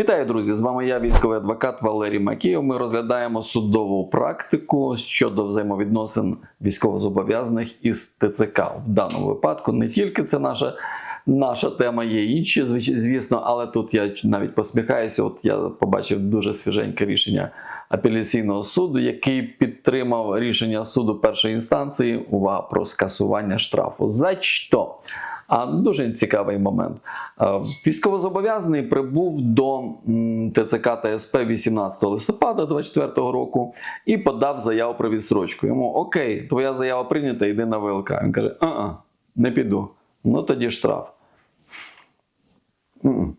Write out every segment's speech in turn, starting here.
Вітаю, друзі! З вами я, військовий адвокат Валерій Макіїв. Ми розглядаємо судову практику щодо взаємовідносин військовозобов'язаних із ТЦК. В даному випадку не тільки це наша. Наша тема є інші, звісно, але тут я навіть посміхаюся. От я побачив дуже свіженьке рішення апеляційного суду, який підтримав рішення суду першої інстанції. Увага про скасування штрафу. За що? А дуже цікавий момент. Військовозобов'язаний прибув до ТЦК та СП 18 листопада 2024 року і подав заяву про відсрочку. Йому окей, твоя заява прийнята, йди на ВЛК. Він каже: а, не піду. Ну тоді штраф. М-м.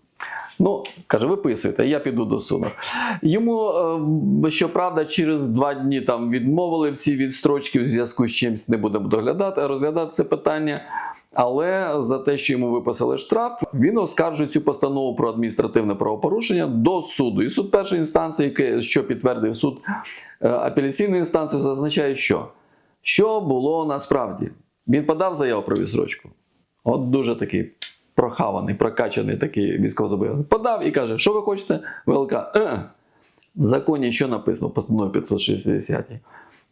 Ну, каже, виписуйте, я піду до суду. Йому, е, щоправда, через два дні там відмовили всі відстрочки в зв'язку з чимось не будемо доглядати, розглядати це питання. Але за те, що йому виписали штраф, він оскаржує цю постанову про адміністративне правопорушення до суду. І суд першої інстанції, що підтвердив суд е, апеляційної інстанції, зазначає, що, що було насправді. Він подав заяву про відсрочку. От дуже такий прохаваний, прокачаний такий військовозобов'язаний. Подав і каже, що ви хочете? ВЛК. Е, в законі що написано постанові 560?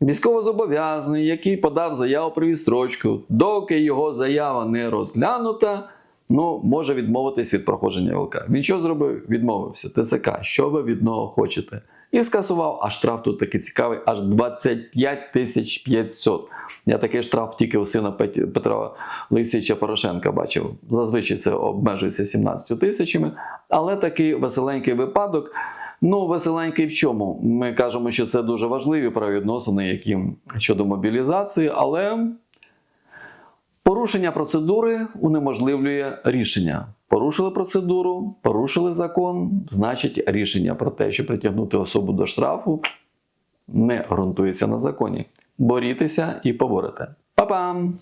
Військовозобов'язаний, який подав заяву про відстрочку, доки його заява не розглянута, ну, може відмовитись від проходження ВЛК. Він що зробив? Відмовився. ТЦК, що ви від нього хочете? І скасував, а штраф тут такий цікавий, аж 25 тисяч 500. Я такий штраф тільки у сина Петра Олексійовича Порошенка бачив. Зазвичай це обмежується 17 тисячами. Але такий веселенький випадок. Ну, веселенький в чому? Ми кажемо, що це дуже важливі правовідносини, які щодо мобілізації, але порушення процедури унеможливлює рішення. Порушили процедуру, порушили закон, значить рішення про те, що притягнути особу до штрафу, не ґрунтується на законі. Борітеся і поборете. Па-пам!